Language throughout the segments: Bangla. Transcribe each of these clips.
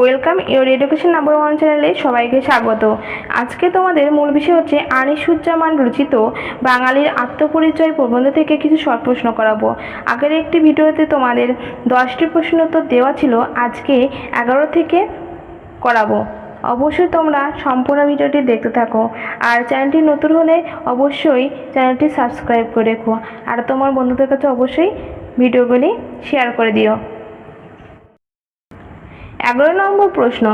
Welcome your education number one চ্যানেলে সবাইকে স্বাগত। আজকে তোমাদের মূল বিষয় হচ্ছে আনিসুজ্জামান রচিত বাঙালির আত্মপরিচয় প্রবন্ধ থেকে কিছু শর্ট প্রশ্ন করাবো। আগের একটি ভিডিওতে তোমাদের দশটি প্রশ্ন উত্তর দেওয়া ছিল, আজকে এগারো থেকে করাবো। অবশ্যই তোমরা সম্পূর্ণ ভিডিওটি দেখতে থাকো। আর চ্যানেলটি নতুন হলে অবশ্যই চ্যানেলটি সাবস্ক্রাইব করে রেখো। আর তোমার বন্ধুদের কাছে অবশ্যই ভিডিওগুলি শেয়ার করে দিও। এগারো নম্বর প্রশ্ন,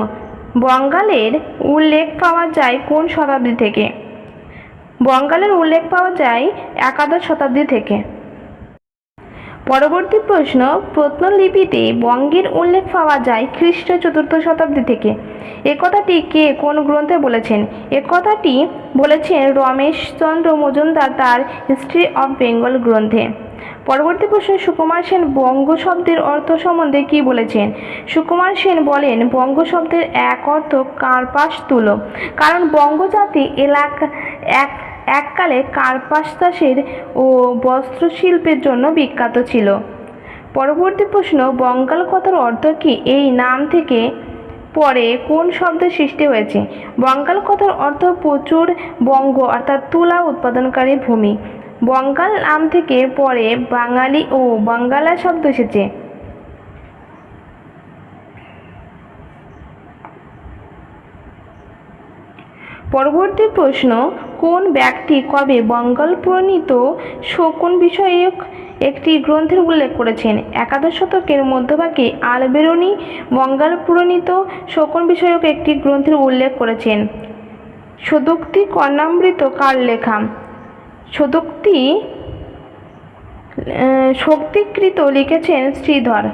বঙ্গালের উল্লেখ পাওয়া যায় কোন শতাব্দী থেকে? বঙ্গালের উল্লেখ পাওয়া যায় একাদশ শতাব্দী থেকে। পরবর্তী প্রশ্ন, প্রত্নলিপিতে বঙ্গের উল্লেখ পাওয়া যায় খ্রিস্ট চতুর্থ শতাব্দী থেকে। একথাটি কে কোন গ্রন্থে বলেছেন? একথাটি বলেছেন রমেশচন্দ্র মজুমদার তার হিস্ট্রি অফ বেঙ্গল গ্রন্থে। পরবর্তী প্রশ্ন সুকুমার সেন বঙ্গ শব্দের অর্থ সম্বন্ধে কি বলেছেন? সুকুমার সেন বলেন, বঙ্গ শব্দের এক অর্থ কার্পাস তুলো কারণ বঙ্গজাতি এলাকা, এক, এককালে কার্পাস চাষের ও বস্ত্রশিল্পের জন্য বিখ্যাত ছিল। পরবর্তী প্রশ্ন, বঙ্গাল কথার অর্থ কি? এই নাম থেকে পরে কোন শব্দের সৃষ্টি হয়েছে? বঙ্গাল কথার অর্থ প্রচুর বঙ্গ, অর্থাৎ তুলা উৎপাদনকারী ভূমি। বঙ্গাল নাম থেকে পরে বাঙালি ও বাঙ্গালা শব্দ এসেছে। পরবর্তী প্রশ্ন, কোন ব্যক্তি কবে বঙ্গাল প্রণীত শকুন বিষয়ক একটি গ্রন্থের উল্লেখ করেছেন? একাদশ শতকের মধ্যভাগে আলবেরনি বঙ্গাল প্রণীত শকুন বিষয়ক একটি গ্রন্থের উল্লেখ করেছেন। সদুক্তি কর্ণামৃত কার লেখা? সদুক্তি শক্তিকৃত লিখেছেন শ্রীধর।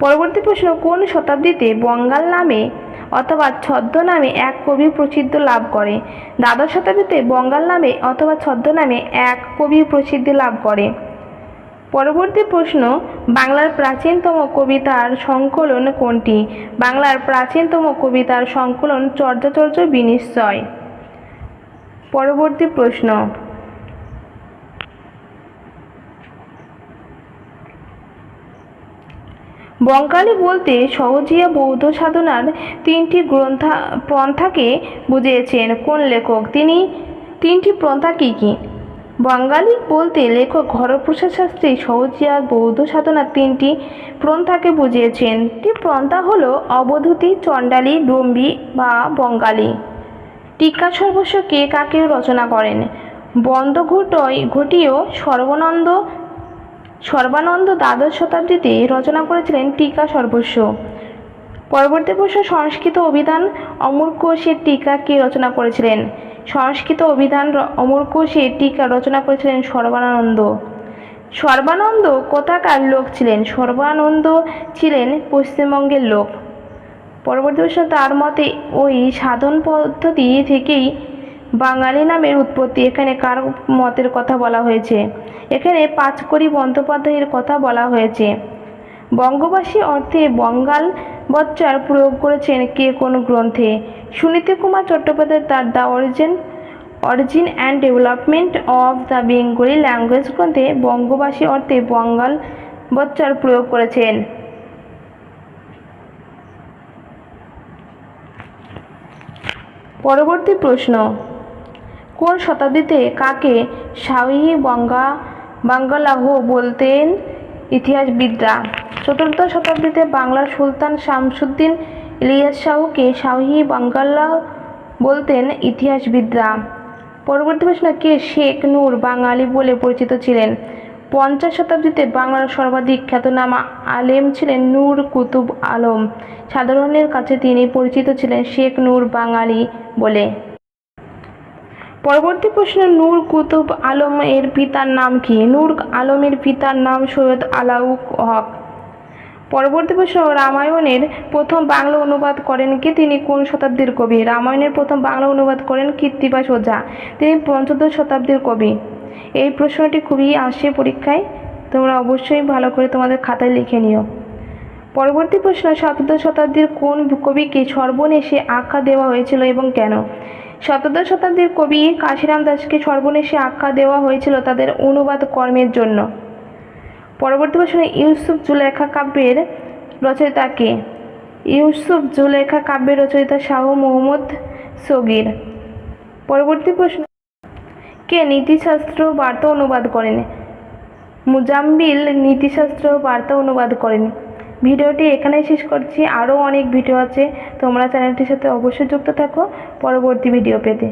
পরবর্তী প্রশ্ন, কোন শতাব্দীতে বঙ্গাল নামে অথবা ছদ্মনামে এক কবি প্রসিদ্ধ লাভ করে? দ্বাদশ শতাব্দীতে বঙ্গাল নামে অথবা ছদ্মনামে এক কবি প্রসিদ্ধি লাভ করে। পরবর্তী প্রশ্ন, বাংলার প্রাচীনতম কবিতার সংকলন কোনটি? বাংলার প্রাচীনতম কবিতার সংকলন চর্যাচর্য বিনিশ্চয়। পরবর্তী প্রশ্ন। বঙ্গালী বলতে সহজিয়া বৌদ্ধ সাধনার তিনটি গ্রন্থা, পন্থাকে বুঝিয়েছেন। কোন লেখক? তিনি, তিনটি পন্থা কী কী? বঙ্গালী বলতে লেখক হরপ্রসাদ শাস্ত্রী সহজিয়া বৌদ্ধ সাধনার তিনটি পন্থাকে বুঝিয়েছেন। একটি পন্থা হলো অবধূতি, চণ্ডালী, ডম্বি বা বঙ্গালী। টিকা সর্বস্ব কে কাকে রচনা করেন। বন্ধ ঘটয় ঘটিও সর্বানন্দ সর্বানন্দ দ্বাদশ শতাব্দীতে রচনা করেছিলেন টিকা সর্বস্ব। পরবর্তী প্রশ্ন, সংস্কৃত অভিধান অমর কোষের টিকা কে রচনা করেছিলেন? সংস্কৃত অভিধান র- অমর কোষের টিকা রচনা করেছিলেন সর্বানন্দ। সর্বানন্দ কোথাকার লোক ছিলেন? সর্বানন্দ ছিলেন পশ্চিমবঙ্গের লোক। পরবর্তী প্রশ্ন তার মতে ওই সাধন পদ্ধতি থেকেই বাঙালি নামের উৎপত্তি। এখানে কার মতের কথা বলা হয়েছে? এখানে পাঁচকড়ি বন্দ্যোপাধ্যায়ের কথা বলা হয়েছে। বঙ্গবাসী অর্থে বঙ্গাল বচ্চার প্রয়োগ করেছেন কে কোন গ্রন্থে? সুনীতি কুমার চট্টোপাধ্যায় তার the origin origin and development of the Bengali language গ্রন্থে বঙ্গবাসী অর্থে বঙ্গাল বচ্চার প্রয়োগ করেছেন। পরবর্তী প্রশ্ন। কোন শতাব্দীতে কাকে শাহী বঙ্গা, বাঙ্গালাহ বলতেন ইতিহাসবিদরা? চতুর্থ শতাব্দীতে বাংলার সুলতান শামসুদ্দিন ইলিয়াস শাহুকে শাহী বাঙ্গালা বলতেন ইতিহাসবিদরা। পরবর্তী প্রশ্ন, কে শেখ নূর বাঙালি বলে পরিচিত ছিলেন? পঞ্চাশ শতাব্দীতে বাংলার সর্বাধিক খ্যাতনামা আলেম ছিলেন নূর কুতুব আলম। সাধারণের কাছে তিনি পরিচিত ছিলেন শেখ নূর বাঙালি বলে। পরবর্তী প্রশ্ন, নূর কুতুব আলম এর পিতার নাম কি? নূর আলমের পিতার নাম সৈয়দ আলাউক হক। পরবর্তী প্রশ্ন রামায়ণের প্রথম বাংলা অনুবাদ করেন কে তিনি? কোন শতাব্দীর কবি? রামায়ণের প্রথম বাংলা অনুবাদ করেন কীর্তিবাস ওঝা তিনি পঞ্চদশ শতাব্দীর কবি। এই প্রশ্নটি খুবই আসে পরীক্ষায়। তোমরা অবশ্যই ভালো করে তোমাদের খাতায় লিখে নিও। পরবর্তী প্রশ্ন, সপ্তদশ শতাব্দীর কোন কবিকে সর্বনেশে আখ্যা দেওয়া হয়েছিল এবং কেন? সপ্তদশ শতাব্দীর কবি কাশিরাম দাসকে সর্বনেশে আখ্যা দেওয়া হয়েছিল তাদের অনুবাদ কর্মের জন্য। পরবর্তী প্রশ্ন ইউসুফ জুলেখা কাব্যের রচয়িতা কে? ইউসুফ জুলেখা কাব্যের রচয়িতা শাহ মোহাম্মদ সগির। পরবর্তী প্রশ্ন, কে নীতিশাস্ত্র বার্তা অনুবাদ করেন? মুজাম্বিল নীতিশাস্ত্র বার্তা অনুবাদ করেন। ভিডিওটি এখানেই শেষ করছি। আরও অনেক ভিডিও আছে। তোমরা চ্যানেলটির সাথে অবশ্যই যুক্ত থাকো। পরবর্তী ভিডিও পেতে।